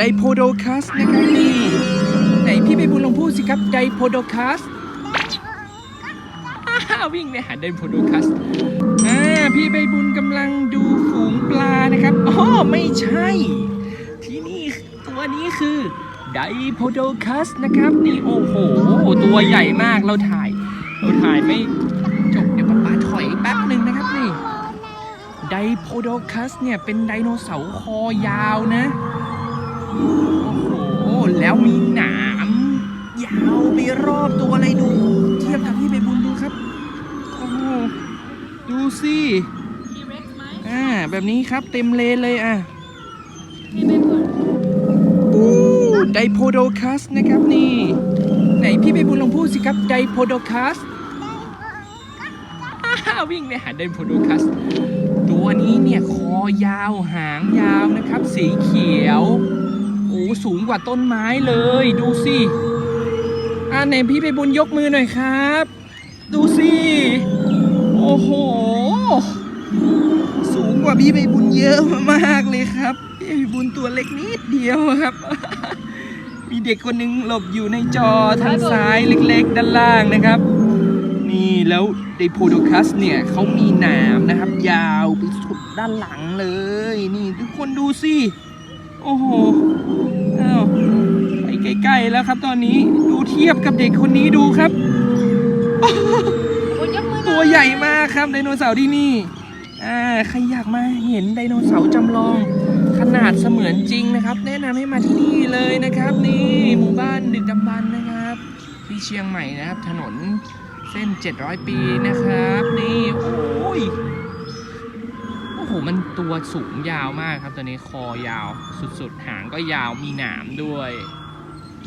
ไดโพโดคัสนะครับนี่ ไหนพี่ใบบุญลองพูดสิครับไดโพโดคัสวิ่งไปหาไดโพโดคัสอ่าพี่ใบบุญกำลังดูฝูงปลานะครับอ๋อไม่ใช่ ที่นี่ตัวนี้คือไดโพโดคัสนะครับ นี่โอ้โห ตัวใหญ่มากเราถ่าย เราถ่ายไม่จบเดี๋ยวป๊าป๊าถอยแป๊บหนึ่งนะครับนี่ไดโพโดคัสเนี่ยเป็นไดโนเสาร์คอยาวนะ โอ้โห แล้วมีหนามยาวไปรอบตัวเลยดู เทียบกับพี่ใบบุญดูครับ โอ้โห ดูสิอ่า แบบนี้ครับเต็มเลนเลยอะไม่บุญอู้ไดโพโดคัสนะครับนี่ ไหนพี่ใบบุญลองพูดสิครับไดโพโดคัสววิ่งไปหาไดโพโดคัสตัวนี้เนี่ยคอยาวหางยาวนะครับ สีเขียว โอ้สูงกว่าต้นไม้เลย ดูสิอ่าไหนพี่ใบบุญยกมือหน่อยครับ ดูสิโอ้โห สูงกว่าพี่ใบบุญเยอะมากเลยครับพี่ใบบุญตัวเล็กนิดเดียวครับ มีเด็กคนหนึ่งหลบอยู่ในจอทางซ้ายเล็กๆ ด้านล่างนะครับนี่แล้วไดโพโดคัสเนี่ยเขามีหนามนะครับ ยาวไปสุดด้านหลังเลย นี่ทุกคนดูสิ โอ้โหอ้าวไปใกล้ๆแล้วครับตอนนี้ดูเทียบกับเด็กคนนี้ดูครับบุญยกมือหน่อยตัวใหญ่มากครับไดโนเสาร์ที่นี่ อ่าใครอยากมาเห็นไดโนเสาร์จำลอง ขนาดเสมือนจริงนะครับ แนะนำให้มาที่นี่เลยนะครับ นี่หมู่บ้านดึกดำบรรพ์นะครับ ที่เชียงใหม่นะครับ ถนนเส้น 700 ปีนะครับ นี่โอ้ยโอ้โหมัน ตัวสูงยาวมากครับตัวนี้คอยาวสุดๆ หางก็ยาวมีหนามด้วย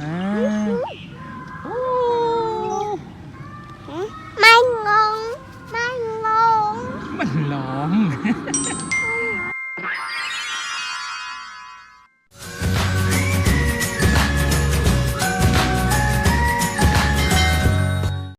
อ่าโอ้ไม่งงไม่งงมันร้องม